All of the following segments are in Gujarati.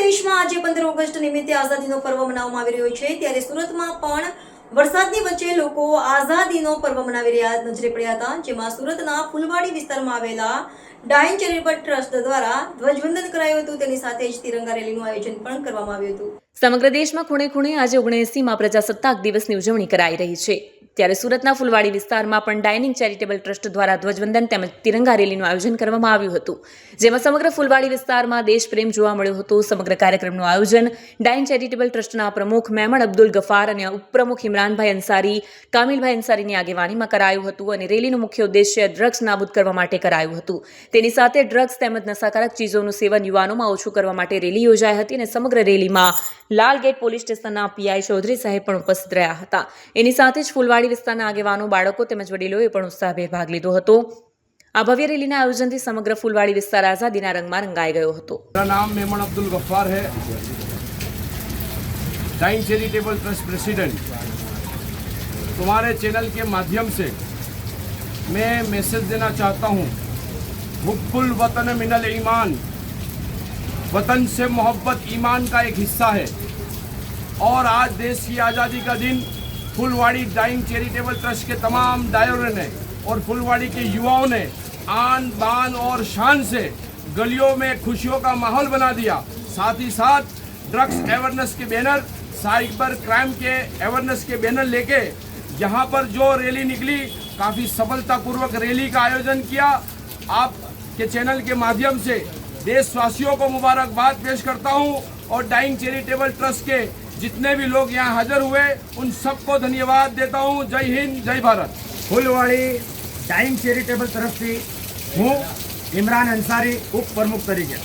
દેશમાં આજે પંદર ઓગસ્ટ નિમિત્તે આઝાદીનો પર્વ મનાવવામાં આવી રહ્યો છે. ત્યારે સુરતમાં પણ વરસાદની વચ્ચે લોકો આઝાદીનો પર્વ મનાવી રહ્યા નજરે પડ્યા હતા, જેમાં સુરતના ફૂલવાડી વિસ્તારમાં આવેલા ડાયન ચેરિટેબલ ટ્રસ્ટ દ્વારા ધ્વજવંદન કરાયું હતું. તેની સાથે જ તિરંગા રેલીનું આયોજન પણ કરવામાં આવ્યું હતું. સમગ્ર દેશમાં ખૂણે ખૂણે આજે ઓગણએસીમાં પ્રજાસત્તાક દિવસની ઉજવણી કરાઈ રહી છે. ત્યારે સુરતના ફુલવાડી વિસ્તારમાં પણ ડાઇનિંગ ચેરિટેબલ ટ્રસ્ટ દ્વારા ધ્વજવંદન તેમજ તિરંગા રેલીનું આયોજન કરવામાં આવ્યું હતું, જેમાં સમગ્ર ફુલવાડી વિસ્તારમાં દેશપ્રેમ જોવા મળ્યો હતો. સમગ્ર કાર્યક્રમનું આયોજન ડાઇન ચેરિટેબલ ટ્રસ્ટના પ્રમુખ મહેમણ અબ્દુલ ગફાર અને ઉપપ્રમુખ ઇમરાનભાઈ અંસારી, કામિલભાઈ અંસારીની આગેવાનીમાં કરાયું હતું અને રેલીનું મુખ્ય ઉદ્દેશ્ય ડ્રગ્સ નાબૂદ કરવા માટે કરાયું હતું. તેની સાથે ડ્રગ્સ તેમજ નશાકારક ચીજોનું સેવન યુવાનોમાં ઓછું કરવા માટે રેલી યોજાઈ હતી અને સમગ્ર રેલીમાં લાલગેટ પોલીસ સ્ટેશનના પીઆઈ ચૌધરી સાહેબ પણ ઉપસ્થિત રહ્યા હતા. એની સાથે જ ફૂલવાડી વિસ્તારના આગેવાનો બાળકો તેમજ વડીલોએ પણ ઉત્સાહભેર ભાગ લીધો હતો આ ભવ્ય રેલીના આયોજનથી સમગ્ર ફૂલવાડી વિસ્તાર આઝાદીના રંગમાં રંગાઈ ગયો હતો मेरा नाम मेमन अब्दुल गफ्फार है डाइन चैरिटेबल ट्रस्ट प्रेसिडेंट तुम्हारे चैनल के माध्यम से मैं मैसेज देना चाहता हूँ हुब्बुल वतन मिनल ईमान वतन से मोहब्बत ईमान का एक हिस्सा है और आज देश की आज़ादी का दिन फुलवाड़ी डाइंग चैरिटेबल ट्रस्ट के तमाम डायरों ने और फुलवाड़ी के युवाओं ने आन, बान और शान से गलियों में खुशियों का माहौल बना दिया। साथ ही साथ ड्रग्स अवेयरनेस के बैनर, साइबर क्राइम के अवेयरनेस के बैनर लेके यहाँ पर जो रैली निकली, काफ़ी सफलतापूर्वक रैली का आयोजन किया। आप के चैनल के माध्यम से देशवासियों को मुबारकबाद पेश करता हूँ और डाइंग चैरिटेबल ट्रस्ट के जितने भी लोग यहाँ हाजिर हुए उन सबको धन्यवाद देता हूँ जय हिंद जय भारत ફૂલવાળી ટાઈમ ચેરિટેબલ તરફથી હું ઇમરાન અંસારી ઉપપ્રમુખ તરીકે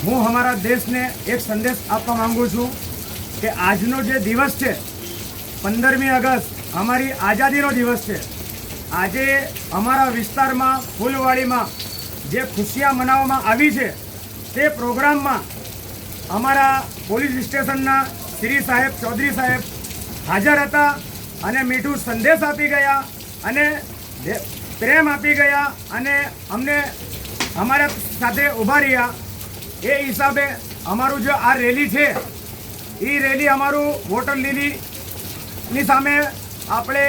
હું અમારા દેશને એક સંદેશ આપવા માંગુ છું કે આજનો જે દિવસ છે પંદરમી ઓગસ્ટ અમારી આઝાદીનો દિવસ છે આજે અમારા વિસ્તારમાં ફૂલવાડીમાં જે ખુશિયા મનાવવામાં આવી છે તે પ્રોગ્રામમાં અમારા પોલીસ સ્ટેશનના શ્રી સાહેબ ચૌધરી સાહેબ હાજર હતા અને મીઠું સંદેશ આપી ગયા અને પ્રેમ આપી ગયા અને અમને અમારા સાથે ઊભા રહ્યા. એ હિસાબે અમારું જે આ રેલી છે એ રેલી અમારું વોટર લીલીની સામે આપણે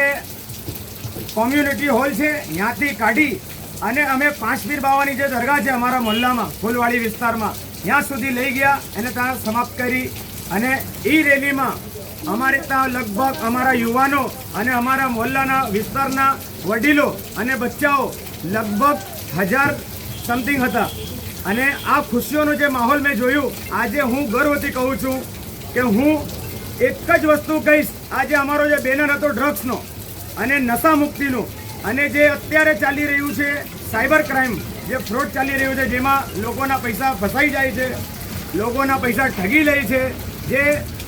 કોમ્યુનિટી હોલ છે ત્યાંથી કાઢી અને અમે પાંચપીર બાવાની જે દરગાહ છે અમારા મહોલ્લામાં ફૂલવાડી વિસ્તારમાં, ત્યાં સુધી લઈ ગયા અને ત્યાં સમાપ્ત કરી. અને એ રેલીમાં અમારે ત્યાં લગભગ અમારા યુવાનો અને અમારા મોહલ્લાના વિસ્તારના વડીલો અને બચ્ચાઓ લગભગ હજાર સમથિંગ હતા. અને આ ખુશીઓનો જે માહોલ મેં જોયું, આજે હું ગર્વથી કહું છું કે હું એક જ વસ્તુ કહીશ, આજે અમારો જે બેનર હતો ડ્રગ્સનો અને નશા મુક્તિનું અને જે અત્યારે ચાલી રહ્યું છે, સાયબર ક્રાઇમ, જે ફ્રોડ ચાલી રહ્યું છે, જેમાં લોકોના પૈસા ફસાઈ જાય છે, લોકોના પૈસા ઠગી લે છે, જે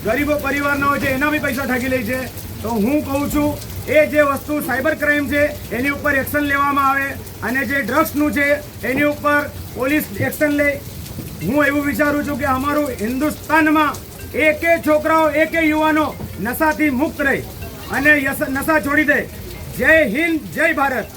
ગરીબો પરિવારના હોય છે, એના બી પૈસા ઠગી લે છે. તો હું કહું છું, એ જે વસ્તુ સાયબર ક્રાઇમ છે, એની ઉપર એક્શન લેવામાં આવે અને જે ડ્રગ્સનું છે, એની ઉપર પોલીસ એક્શન લે. હું એવું વિચારું છું કે અમારું હિન્દુસ્તાનમાં એકે છોકરાઓ, એકે યુવાનો નશાથી મુક્ત રહે અને નશા છોડી દે. જય હિન્દ જય ભારત.